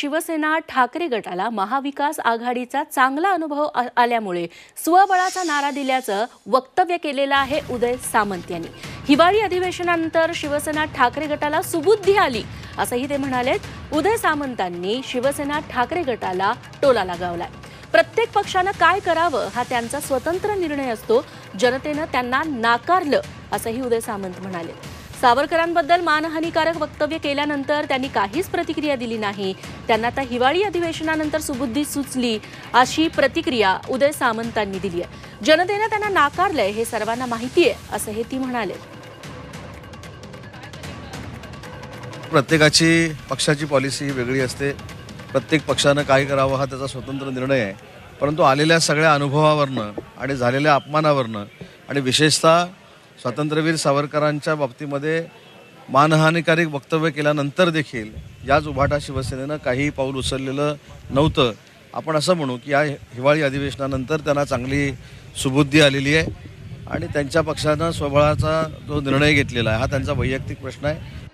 शिवसेना ठाकरे गटाला महाविकास आघाडीचा चांगला अनुभव आ- आल्यामुळे स्वबळाचा नारा दिल्याचं वक्तव्य केलेलं आहे उदय सामंत यांनी. हिवाळी अधिवेशनानंतर शिवसेना ठाकरे गटाला सुबुद्धी आली असंही ते म्हणालेत. उदय सामंतांनी शिवसेना ठाकरे गटाला टोला लगावलाय. प्रत्येक पक्षानं काय करावं हा त्यांचा स्वतंत्र निर्णय असतो. जनतेनं त्यांना नाकारलं असंही उदय सामंत म्हणाले. सावरकरांबद्दल मानहानिकारक वक्तव्य केल्यानंतर त्यांनी काहीच प्रतिक्रिया दिली नाही. त्यांना आता हिवाळी अधिवेशनानंतर सुबुद्धी सुचली अशी प्रतिक्रिया उदय सामंतांनी दिली आहे. जनतेनं त्यांना नाकारलंय हे सर्वांना माहिती आहे असं हे ती म्हणाले. प्रत्येकाची पक्षाची पॉलिसी वेगळी असते. प्रत्येक पक्षानं काय करावं हा त्याचा स्वतंत्र निर्णय आहे. परंतु आलेल्या सगळ्या अनुभवावरनं आणि झालेल्या अपमानावरनं आणि विशेषतः स्वातंत्र्यवीर सावरकरांच्या बाबतीमध्ये मानहानिकारक वक्तव्य केल्यानंतर देखील याच उभाटा शिवसेनेनं काही पाऊल उचललेलं नव्हतं. आपण असं म्हणू की या हिवाळी अधिवेशनानंतर त्यांना चांगली सुबुद्धी आलेली आहे आणि त्यांच्या पक्षानं स्वबळाचा जो निर्णय घेतलेला आहे हा त्यांचा वैयक्तिक प्रश्न आहे.